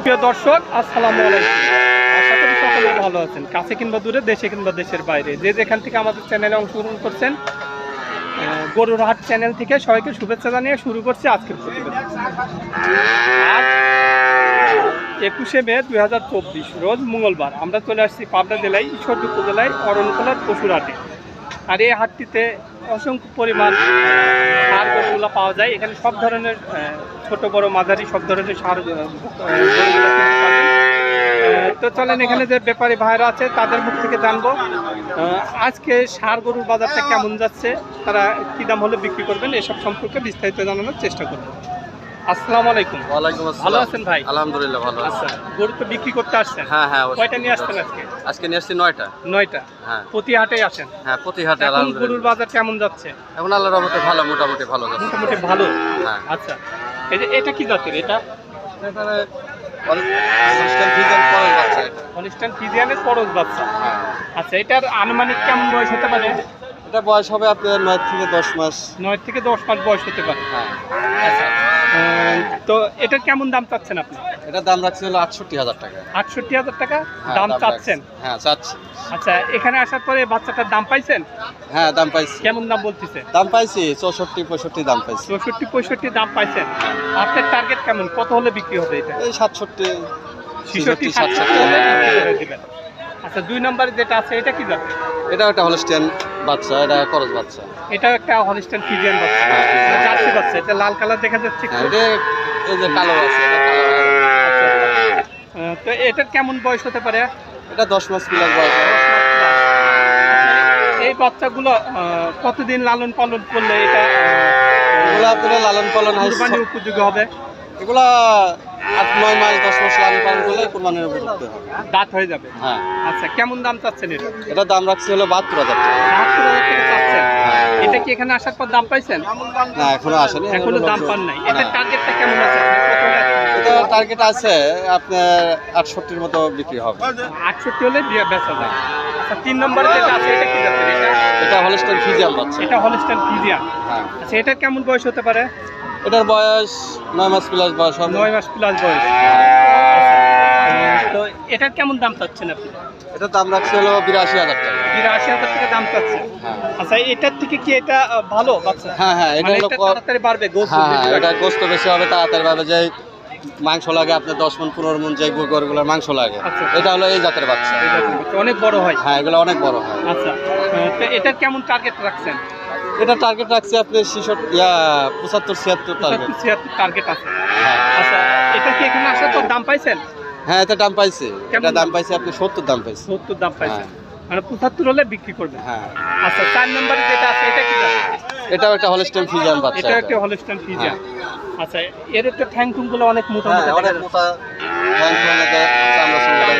প্রিয় দর্শক, আসসালামু আলাইকুম। সকলে ভালো আছেন। কাছে কিংবা দূরে, দেশে কিংবা দেশের বাইরে। যে যেখান থেকে আমাদের চ্যানেলে অংশগ্রহণ করছেন গরুর হাট চ্যানেল থেকে সবাইকে শুভেচ্ছা জানিয়ে শুরু করছি আজকের প্রতিবেদন। একুশে মে দুই হাজার চব্বিশ, রোজ মঙ্গলবার। আমরা চলে আসছি পাবনা জেলায়, ঈশ্বরদী উপজেলায় অরণখোলার পশুর হাটে। আর এই হাটটিতে অসংখ্য পরিমাণ সার গরুগুলো পাওয়া যায়। এখানে সব ধরনের ছোট, বড়, মাঝারি, সব ধরনের সার তো চলেন, এখানে যে ব্যাপারী ভাইরা আছে, তাদের মুখ থেকে জানব। আজকে সার গরুর বাজারটা কেমন যাচ্ছে, তারা কি দাম হলে বিক্রি করবেন, এসব সম্পর্কে বিস্তারিত জানানোর চেষ্টা করব। আসসালামু আলাইকুম। ওয়ালাইকুম ভালো আছেন ভাই? আলহামদুলিল্লাহ ভালো আচ্ছা গরু তো বিক্রি করতে আসছেন। হ্যাঁ হ্যাঁ। কয়টা নিয়ে আসছেন আজকে? আজকে নিয়ে আসছি নয়টা। নয়টা। হ্যাঁ। প্রতি হাটে আসেন? হ্যাঁ প্রতি হাটে গরুর বাজার কেমন যাচ্ছে? এখন আল্লাহর রহমতে ভালো মোটামুটি ভালো যাচ্ছে। মোটামুটি ভালো? হ্যাঁ। আচ্ছা। এই যে এটা কি জাতের এটা? হ্যাঁ। আচ্ছা এটার আনুমানিক কেমন বয়স হতে পারে? এটা বয়স হবে আপনার নয় থেকে দশ মাস। নয় থেকে দশ মাস বয়স হতে পারে। হ্যাঁ। আচ্ছা তো এটার কেমন দাম চাচ্ছেন আপনি? এটার দাম রাখছি হলো আটষট্টি হাজার টাকা। আটষট্টি হাজার টাকা হ্যাঁ, দাম চাচ্ছেন? হ্যাঁ চাচ্ছি। আচ্ছা এখানে আসার পরে বাচ্চাটার দাম পাইছেন? হ্যাঁ দাম পাইছি। কেমন দাম বলতেছে? দাম পাইছি চৌষট্টি পঁয়ষট্টি দাম পাইছি। চৌষট্টি পঁয়ষট্টি দাম পাইছেন। আপনার টার্গেট কেমন? কত হলে বিক্রি হবে এটা? এই সাতষট্টি ছেষট্টি সাতষট্টি হলে আচ্ছা দুই নম্বরে যেটা আছে এটা কি যাবে এটা একটা হলস্টেন বাচ্চা এটা করজ বাচ্চা। এটাও একটা হলিস্টান ফিজিয়ান বাচ্চা। হ্যাঁ। জার্সি বাচ্চা এটা লাল কালার দেখা যাচ্ছে হ্যাঁ এটা এই যে কালো আছে এটা আচ্ছা, আহ, তো এটার কেমন বয়স হতে পারে? এটা দশ মাস প্লাস বয়স। এই বাচ্চাগুলো কতদিন লালন পালন করলে এটা লালন পালন হয় উপযোগী হবে? এগুলা আট নয় মাস দশ মাস লালন পালন করলে কোরবানির উপযুক্ত হবে দাঁত হয়ে যাবে? হ্যাঁ। আচ্ছা কেমন দাম চাচ্ছেন এটা? এটা দাম রাখছি হলো বাহাত্তর হাজার টাকা। বাহাত্তর হাজার টাকা চাচ্ছেন? হ্যাঁ। এটা কি এখানে আসার পর দাম পাইছেন? না এখনও আসেনি। এখনও দাম পান নাই। টার্গেটটা কেমন আছে? এটা টার্গেট আছে আপনার আটষট্টির মতো বিক্রি হবে। আটষট্টি হলে দিয়ে বেচা যায়। আচ্ছা তিন নম্বরে যেটা আছে এটা কি যাচ্ছে এটা? এটা হলস্টেন ফিজিয়াম বাচ্চা। এটা হলিস্টান ফিজিয়ান। হ্যাঁ। আচ্ছা এটার কেমন বয়স হতে পারে? এটার বয়স নয় মাস প্লাস বয়স হবে। নয় মাস প্লাস বয়স। তো এটার কেমন দাম চাচ্ছেন আপনি? এটার দাম রাখছি হলো বিরাশি হাজার টাকা। বিরাশি হাজার টাকা দাম চাচ্ছেন হ্যাঁ। আচ্ছা এটার থেকে কি এটা ভালো বাচ্চা? হ্যাঁ হ্যাঁ এটা মানে হলো তাড়াতাড়ি বাড়বে গোস হ্যাঁ হ্যাঁ এটা গোস্ত বেশি হবে তাড়াতাড়ি ভাবে যে মাংস লাগে আপনার দশ মন পনেরো মন যে গরুগুলোর মাংস লাগে আচ্ছা। এটা হলো এই জাতের বাচ্চা। অনেক বড় হয়। হ্যাঁ এগুলো অনেক বড় হয়। আচ্ছা তো এটার কেমন টার্গেট রাখছেন? এটা টার্গেট রাখছি আপনি ছিষট্টি ইয়া পঁচাত্তর ছিয়াত্তর টার্গেট ছিয়াত্তর টার্গেট আছে। হ্যাঁ। আচ্ছা এটা কি এখানে আসার পর দাম পাইছেন? হ্যাঁ এটা দাম পাইছে। এটা দাম? পাইছে আপনি সত্তর দাম পাইছে। সত্তর দাম পাইছেন। মানে পঁচাত্তর হলে বিক্রি করবেন। হ্যাঁ। আচ্ছা চার নম্বরে যেটা আছে এটা কি এটাও একটা হলস্টেন ফিজিয়াম বাচ্চা এটা। একটা হলস্টাইন ফিজিয়ান আচ্ছা এর একটা ঠ্যাংগুলো অনেক মোটা হ্যাঁ মোটা অনেক মোটা ঠ্যাং আছে, চামড়া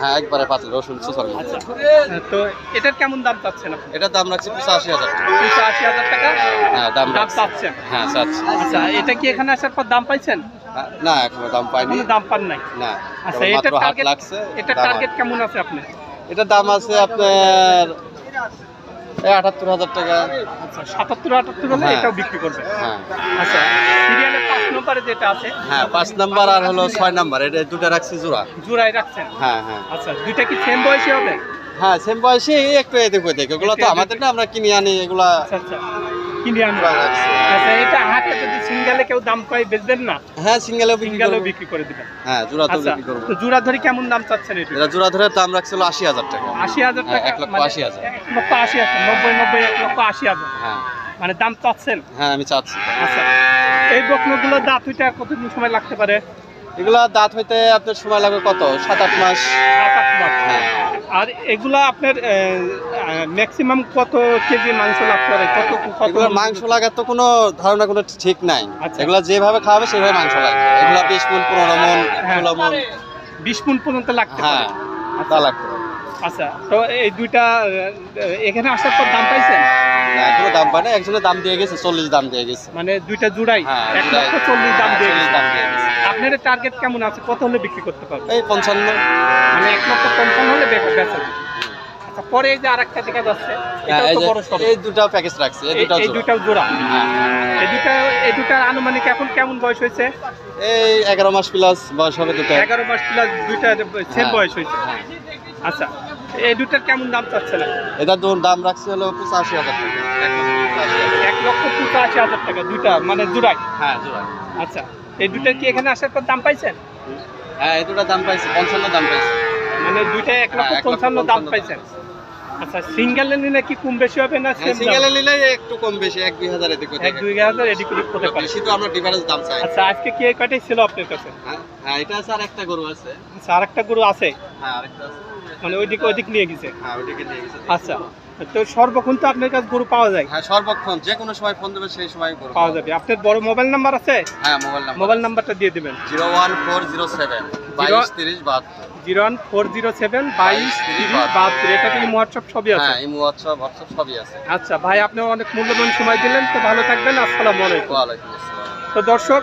হ্যাঁ একবারে পাতলা রসুন সুসার আচ্ছা তো এটার কেমন দাম চাচ্ছেন আপনি? এটার দাম রাখছি পঁচাশি হাজার টাকা। হাজার টাকা? হ্যাঁ দাম দাম চাচ্ছেন? হ্যাঁ চাচ্ছি। আচ্ছা এটা কি এখানে আসার পর দাম পাইছেন? না এখনও দাম পাইনি। দাম পান নাই? না আচ্ছা টার্গেট লাগছে। কেমন আছে আপনি এটার দাম আছে আপনার আটাত্তর হাজার টাকা। আচ্ছা সাতাত্তর আটাত্তর হলে। এটাও বিক্রি করবে হ্যাঁ। আচ্ছা নম্বরে যেটা আছে। হ্যাঁ পাঁচ নাম্বার আর হলো ছয় নাম্বার এটা দুটো রাখছি জোড়া। জোড়ায় রাখছেন? হ্যাঁ হ্যাঁ। আচ্ছা দুইটা কি সেম বয়সী হবে? হ্যাঁ সেম বয়সে একটু এদিক ওদিক। এগুলো তো আমাদের না আমরা কিনে আনি এগুলা আচ্ছা আচ্ছা। কিনে রাখছি। আচ্ছা এটা হাটে যদি সিঙ্গেলে কেউ দাম পাই বেচবেন না? হ্যাঁ সিঙ্গেলেও বিক্রি বিক্রি করে দিবেন। হ্যাঁ জোড়া তো আচ্ছা বিক্রি করব। তো জোড়া ধরে কেমন দাম চাচ্ছেন এটা? এটা জোড়া ধরে দাম রাখছিল আশি হাজার টাকা। আশি হাজার হ্যাঁ, টাকা? এক লক্ষ মানে আশি হাজার। এক লক্ষ আশি হাজার নব্বই নব্বই এক লক্ষ আশি হাজার। হ্যাঁ। মানে দাম চাচ্ছেন? হ্যাঁ আমি চাচ্ছি। আচ্ছা। এই বকনগুলো দাঁত হইতে কতদিন সময় লাগতে পারে? এগুলা দাঁত হইতে আপনার সময় লাগবে কত? সাত আট মাস? সাত আট মাস। হ্যাঁ। আর এগুলা আপনার ম্যাক্সিমাম কত কেজি মাংস লাগতে পারে? কত কত মাংস লাগার তো কোনো ধারণা কোনো ঠিক নাই। আচ্ছা। এগুলা যেভাবে খাওয়াবে সেভাবে মাংস লাগবে। এগুলা বিশ মন পনেরো মন হ্যাঁ। ষোলো মন। বিশ মন পর্যন্ত লাগতে হ্যাঁ তা লাগবে আচ্ছা তো এই দুইটা এখানে আসার পর দাম পাইছেন? পায় না একজনের দাম দিয়ে গেছে চল্লিশ দাম দিয়ে গেছে। মানে দুইটা জুড়াই হ্যাঁ এক লক্ষ চল্লিশ দাম দিয়ে চল্লিশ দাম দিয়ে গেছে। আপনার টার্গেট কেমন আছে? কত হলে বিক্রি করতে পারবেন? এই পঞ্চান্ন। মানে এক লক্ষ পঞ্চান্ন হলে বেচা। আচ্ছা পরে এই যে আরেকটা দেখা যাচ্ছে হ্যাঁ, এই দুটা প্যাকেজ রাখছি এই এই জোড়া। হ্যাঁ। এই দুটা এই দুটার আনুমানিক এখন কেমন বয়স হয়েছে? এই এগারো মাস প্লাস বয়স হবে দুটো। এগারো মাস প্লাস দুইটা সেম। বয়স হয়েছে। হ্যাঁ। আচ্ছা এই দুটার কেমন দাম চাচ্ছে না এটা দাম রাখছে হলো পঁচাশি হাজার টাকা। এক লক্ষ পঁচাশি হাজার। এক লক্ষ পঁচাশি হাজার টাকা দুইটা মানে জোড়াই। হ্যাঁ জোড়া আচ্ছা এই দুটার কি এখানে আসার পর দাম পাইছেন? হ্যাঁ এই দুটো দাম পাইছে পঞ্চান্ন দাম পাইছে। মানে দুইটা এক লক্ষ হ্যাঁ, এক লক্ষ পঞ্চান্ন দাম পাইছেন। আচ্ছা সিঙ্গেলে নিলে কি কম বেশি হবে না হ্যাঁ নিলে একটু কম বেশি এক দুই হাজার এদিক এক দুই হাজার এদিক ওদিক হতে পারে। বেশি তো আমরা ডিফারেন্স দাম চাই। আচ্ছা আজকে কি কয়টাই ছিল আপনার কাছে? হ্যাঁ হ্যাঁ এটা আছে আর একটা গরু আছে। আচ্ছা আর একটা গরু আছে? হ্যাঁ আরেকটা আছে। মানে ওইদিকে ওইদিক নিয়ে গেছে? হ্যাঁ ওইটাকে নিয়ে গেছে। আচ্ছা। তো সর্বক্ষণ তো আপনার কাছে গরু পাওয়া যায়। হ্যাঁ সর্বক্ষণ যে কোনো সময় ফোন দেবে সেই সময় গরু পাওয়া যাবে। আপনার বড় মোবাইল নাম্বার আছে? হ্যাঁ মোবাইল নাম্বার মোবাইল নাম্বারটা দিয়ে দিবেন। Zero one four zero seven বাইশ তিরিশ বাহাত্তর। Zero one four zero seven বাইশ তিরিশ বাহাত্তর। এটা কিন্তু হোয়াটসঅ্যাপ সবই আছে? হ্যাঁ ইমো হোয়াটসঅ্যাপ হোয়াটসঅ্যাপ সবই আছে। আচ্ছা ভাই আপনি অনেক মূল্যবান সময় দিলেন তো ভালো থাকবেন। আসসালামু আলাইকুম। ওয়ালাইকুম আসসালাম। তো দর্শক